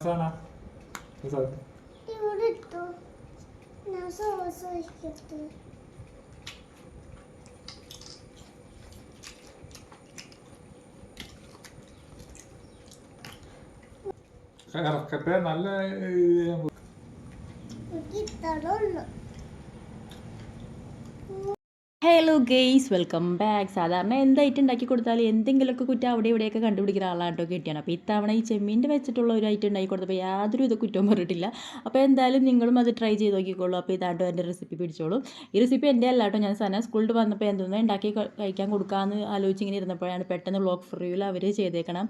Sana. Güzel. ഇവിടെ ഇട്ടു ഞാൻ സോസ് ഒഴിക്കട്ടെ ഇറക്കട്ടെ നല്ല എനിക്ക് ഇത്രയുള്ളൂ ഹലോ ഗെയ്സ് വെൽക്കം ബാക്ക് സാധാരണ എന്തായിട്ട് ഉണ്ടാക്കി കൊടുത്താലും എന്തെങ്കിലുമൊക്കെ കുറ്റം അവിടെ ഇവിടെയൊക്കെ കണ്ടുപിടിക്കുന്ന ആളാണ് കേട്ടോ കിട്ടിയാണ്. അപ്പോൾ ഇത്തവണ ഈ ചെമ്മീന്റെ വെച്ചിട്ടുള്ള ഒരു ഐറ്റം ഉണ്ടാക്കി കൊടുത്തപ്പോൾ യാതൊരു ഇത് കുറ്റവും പറഞ്ഞിട്ടില്ല. അപ്പോൾ എന്തായാലും നിങ്ങളും അത് ട്രൈ ചെയ്ത് നോക്കിക്കോളൂ. അപ്പോൾ ഇതാണ്ടോ എന്റെ റെസിപ്പി പിടിച്ചോളൂ. ഈ റെസിപ്പി എന്റെ അല്ല കേട്ടോ. ഞാൻ സാധനം സ്കൂളിൽ വന്നപ്പോൾ എന്തൊന്നും ഉണ്ടാക്കി കഴിക്കാൻ കൊടുക്കാമെന്ന് ആലോചിച്ച് ഇങ്ങനെ ഇരുന്നപ്പോഴാണ് പെട്ടെന്ന് ബ്ലോഗ് ഫ്രീയിൽ അവർ ചെയ്തേക്കണം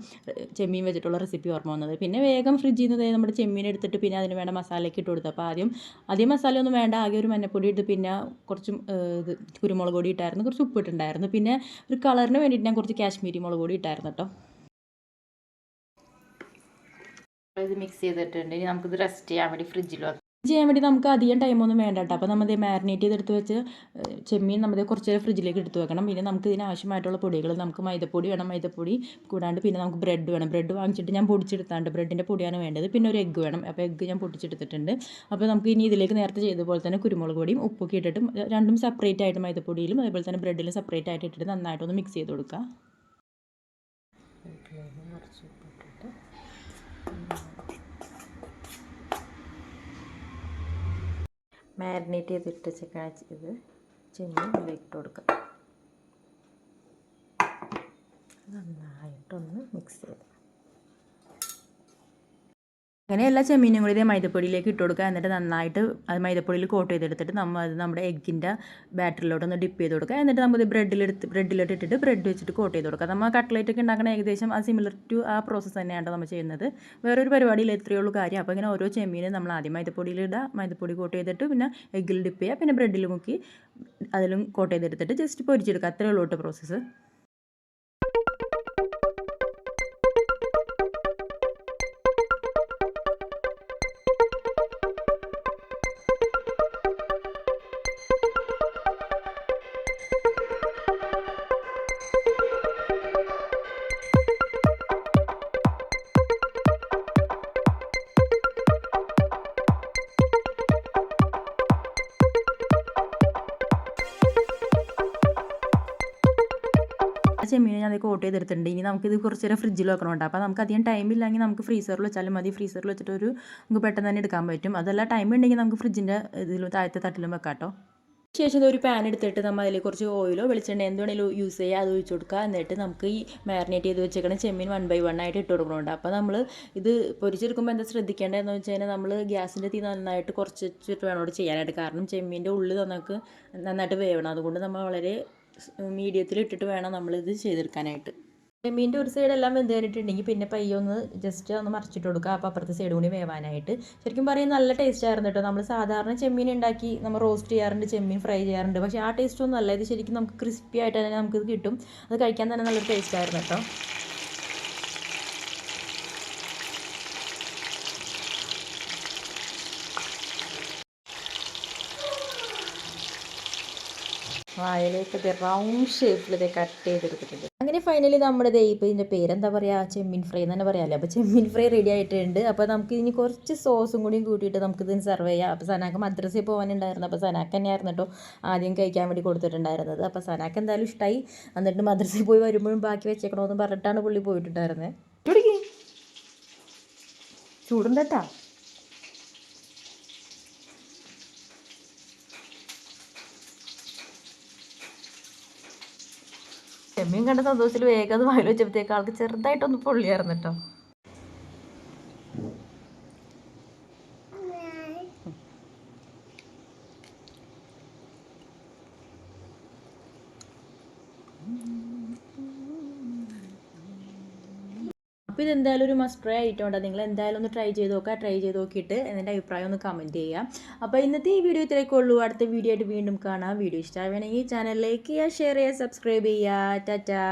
ചെമ്മീൻ വെച്ചിട്ടുള്ള റെസിപ്പി ഓർമ്മ വന്നത്. പിന്നെ വേഗം ഫ്രിഡ്ജിൽ നിന്ന് നമ്മുടെ ചെമ്മീൻ എടുത്തിട്ട് പിന്നെ അതിന് വേണ്ട മസാലയൊക്കെ ഇട്ട് കൊടുത്തു അപ്പോൾ ആദ്യം ആദ്യം മസാല ഒന്നും വേണ്ട. ആകെ ഒരു മഞ്ഞപ്പൊടി ഇട്ട് പിന്നെ കുറച്ചും ഇത് കുരുമുളക് പൊടി ഇട്ടായിരുന്നു കുറച്ച് ഉപ്പിട്ടുണ്ടായിരുന്നു പിന്നെ ഒരു കളറിന് വേണ്ടിയിട്ട് ഞാൻ കുറച്ച് കാശ്മീരി മുളക് പൊടി ഇട്ടായിരുന്നു കേട്ടോ. ഇത് മിക്സ് ചെയ്തിട്ടുണ്ട്. ഇനി നമുക്കിത് റെസ്റ്റ് ചെയ്യാൻ വേണ്ടി ഫ്രിഡ്ജിൽ വെക്കാം. ചെയ്യാൻ വേണ്ടി നമുക്ക് അധികം ടൈമൊന്നും വേണ്ട കേട്ടോ അപ്പോൾ നമ്മൾ മാരിനേറ്റ് ചെയ്തെടുത്ത് വെച്ച് ചെമ്മീൻ നമ്മൾ കുറച്ച് നേരം ഫ്രിഡ്ജിലേക്ക് എടുത്ത് വെക്കണം. പിന്നെ നമുക്ക് ഇതിന് ആവശ്യമായിട്ടുള്ള പൊടികൾ നമുക്ക് മൈദപ്പൊടി വേണം. മൈദപ്പൊടി കൂടാണ്ട് പിന്നെ നമുക്ക് ബ്രെഡ് വേണം. ബ്രെഡ് വാങ്ങിച്ചിട്ട് ഞാൻ പൊടിച്ചെടുത്താണ്ട് ബ്രെഡിന്റെ പൊടിയാണ് വേണ്ടത്. പിന്നെ ഒരു എഗ്ഗ് വേണം. അപ്പോൾ എഗ്ഗ് ഞാൻ പൊടിച്ചെടുത്തിട്ടുണ്ട്. അപ്പോൾ നമുക്ക് ഇനി ഇതിലേക്ക് നേരത്തെ ചെയ്തതുപോലെ പോലെ തന്നെ കുരുമുളക് പൊടിയും ഉപ്പൊക്കെ ഇട്ടിട്ട് രണ്ടും സെപ്പറേറ്റ് ആയിട്ട് മൈദപ്പൊടിയിലും അതേപോലെ തന്നെ ബ്രെഡിലും സെപ്പറേറ്റ് ആയിട്ട് ഇട്ടിട്ട് നന്നായിട്ടൊന്ന് മിക്സ് ചെയ്ത് കൊടുക്കുക. മാരിനേറ്റ് ചെയ്തിട്ട് ചിക്കൻ ഇത്. ചെമ്മീൻ ഇട്ട് കൊടുക്കുക. നന്നായിട്ടൊന്ന് മിക്സ് ചെയ്ത് അങ്ങനെ എല്ലാ ചെമ്മീനും കൂടി ഇതേ മൈദപ്പൊടിയിലേക്ക് ഇട്ട് കൊടുക്കുക. എന്നിട്ട് നന്നായിട്ട് അത് മൈദപ്പൊടിയിൽ കോട്ട് ചെയ്തെടുത്തിട്ട് നമ്മൾ അത് നമ്മുടെ എഗ്ഗിന്റെ ബാറ്ററിലോട്ടൊന്ന് ഡിപ്പ് ചെയ്ത് കൊടുക്കുക. എന്നിട്ട് നമുക്ക് ബ്രെഡിലെടുത്ത് ബ്രെഡിലോട്ട് ഇട്ടിട്ട് ബ്രെഡ് വെച്ചിട്ട് കോട്ട് ചെയ്ത് കൊടുക്കുക. നമ്മൾ കട്ട്ലേറ്റ് ഒക്കെ ഉണ്ടാക്കുന്ന ഏകദേശം ആ സിമിലർ ടു ആ പ്രോസസ്സ് തന്നെയാണ് നമ്മൾ ചെയ്യുന്നത്. വേറൊരു പരിപാടിയിൽ എത്രയേ ഉള്ളൂ കാര്യം. അപ്പോൾ ഇങ്ങനെ ഓരോ ചെമ്മീനും നമ്മൾ ആദ്യം മൈദപ്പൊടിയിൽ ഇടുക. മൈദപ്പൊടി കോട്ട് ചെയ്തിട്ട് പിന്നെ എഗ്ഗിൽ ഡിപ്പ് ചെയ്യുക. പിന്നെ ബ്രെഡിൽ മുക്കി അതിലും കോട്ട് ചെയ്തെടുത്തിട്ട് ജസ്റ്റ് പൊരിച്ചെടുക്കുക. അത്രയേ ഉള്ളൂ കേട്ടോ പ്രോസസ്സ് ആ ചെമ്മീനെ ഞാൻ കോട്ട് ചെയ്തെടുത്തിട്ടുണ്ട്. ഇനി നമുക്കിത് കുറച്ച് നേരം ഫ്രിഡ്ജിൽ വെക്കണമുണ്ട് അപ്പോൾ നമുക്ക് അധികം ടൈം ഇല്ലെങ്കിൽ നമുക്ക് ഫ്രീസറിൽ വെച്ചാലും മതി. ഫ്രീസറിൽ വെച്ചിട്ട് ഒരു നമുക്ക് പെട്ടെന്ന് തന്നെ എടുക്കാൻ പറ്റും. അതല്ല ടൈം ഉണ്ടെങ്കിൽ നമുക്ക് ഫ്രിഡ്ജിന്റെ ഇതിലും താഴത്തെ തട്ടിലും വെക്കാം കേട്ടോ ശേഷം ഒരു പാൻ എടുത്തിട്ട് നമ്മൾ അതിൽ കുറച്ച് ഓയിലോ വെളിച്ചെണ്ണ എന്ത് വേണമെങ്കിലും യൂസ് ചെയ്യുക അത് ഒഴിച്ച് കൊടുക്കുക. എന്നിട്ട് നമുക്ക് ഈ മാരിനേറ്റ് ചെയ്ത് വെച്ചേക്കണ ചെമ്മീൻ വൺ ബൈ വൺ ആയിട്ട് ഇട്ട് കൊടുക്കുന്നുണ്ട് അപ്പോൾ നമ്മൾ ഇത് പൊരിച്ചെടുക്കുമ്പോൾ എന്താ ശ്രദ്ധിക്കേണ്ടതെന്ന് വെച്ച് കഴിഞ്ഞാൽ നമ്മൾ ഗ്യാസിന്റെ തീ നന്നായിട്ട് കുറച്ച് വെച്ചിട്ട് വേണം ഇവിടെ ചെയ്യാനായിട്ട്. കാരണം ചെമ്മീന്റെ ഉള്ളിൽ നമുക്ക് നന്നായിട്ട് വേവണം. അതുകൊണ്ട് നമ്മൾ വളരെ മീഡിയത്തിൽ ഇട്ടിട്ട് വേണം നമ്മളിത് ചെയ്തെടുക്കാനായിട്ട്. ചെമ്മീന്റെ ഒരു സൈഡ് എല്ലാം വെന്ത് കഴിഞ്ഞിട്ടുണ്ടെങ്കിൽ പിന്നെ പയ്യെ ഒന്ന് ജസ്റ്റ് ഒന്ന് മറിച്ചിട്ട് കൊടുക്കുക അപ്പോൾ അപ്പുറത്തെ സൈഡ് കൂടി വേവാനായിട്ട്. ശരിക്കും പറയും നല്ല ടേസ്റ്റ് ആയിരുന്നു കേട്ടോ നമ്മൾ സാധാരണ ചെമ്മീൻ ഉണ്ടാക്കി നമ്മൾ റോസ്റ്റ് ചെയ്യാറുണ്ട് ചെമ്മീൻ ഫ്രൈ ചെയ്യാറുണ്ട്. പക്ഷേ ആ ടേസ്റ്റ് ഒന്നും അല്ല. ഇത് ശരിക്കും നമുക്ക് ക്രിസ്പി ആയിട്ട് തന്നെ നമുക്കിത് കിട്ടും. അത് കഴിക്കാൻ തന്നെ നല്ലൊരു ടേസ്റ്റ് ആയിരുന്നു കേട്ടോ വായലേക്ക് ഇത് റൗണ്ട് ഷേപ്പിൽ ഇത് കട്ട് ചെയ്തെടുത്തിട്ടുണ്ട്. അങ്ങനെ ഫൈനലി നമ്മുടെ ഇപ്പോൾ ഇതിന്റെ പേരെന്താ പറയുക ചെമ്മിൻ ഫ്രൈ എന്ന് തന്നെ പറയാമല്ലോ അപ്പോൾ ചെമ്മിൻ ഫ്രൈ റെഡി ആയിട്ടുണ്ട്. അപ്പോൾ നമുക്ക് ഇനി കുറച്ച് സോസും കൂടിയും കൂട്ടിയിട്ട് നമുക്കിതിന് സെർവ് ചെയ്യാം. അപ്പോൾ സനാക്ക് മദ്രസയിൽ പോകാനുണ്ടായിരുന്നു അപ്പോൾ സനാക്ക് തന്നെയായിരുന്നു കേട്ടോ ആദ്യം കഴിക്കാൻ വേണ്ടി കൊടുത്തിട്ടുണ്ടായിരുന്നത്. അപ്പോൾ സനാക്ക് എന്തായാലും ഇഷ്ടമായി എന്നിട്ട് മദ്രസയിൽ പോയി വരുമ്പോഴും ബാക്കി വെച്ചേക്കണമെന്ന് പറഞ്ഞിട്ടാണ് പുള്ളി പോയിട്ടുണ്ടായിരുന്നത് ചൂടുണ്ടട്ടാ ചെമ്മീൻ കണ്ട സന്തോഷത്തിൽ വേഗം അത് വായിൽ വെച്ചപ്പോഴത്തേക്ക് ആൾക്ക് ചെറുതായിട്ടൊന്ന് പൊള്ളിയായിരുന്നു കേട്ടോ. അപ്പോൾ ഇതെന്തായാലും ഒരു മസ്റ്റ് ട്രൈ ഉണ്ട് നിങ്ങൾ എന്തായാലും ഒന്ന് ട്രൈ ചെയ്ത് നോക്കുക. ട്രൈ ചെയ്ത് നോക്കിയിട്ട് എന്റെ അഭിപ്രായം ഒന്ന് കമന്റ് ചെയ്യുക. അപ്പോൾ ഇന്നത്തെ ഈ വീഡിയോ ഇത്രയൊക്കെ ഉള്ളൂ. അടുത്ത വീഡിയോ ആയിട്ട് വീണ്ടും കാണാം. വീഡിയോ ഇഷ്ടമാവുകയാണെങ്കിൽ ചാനൽ ലൈക്ക് ചെയ്യുക ഷെയർ ചെയ്യുക സബ്സ്ക്രൈബ് ചെയ്യുക. ടാറ്റാ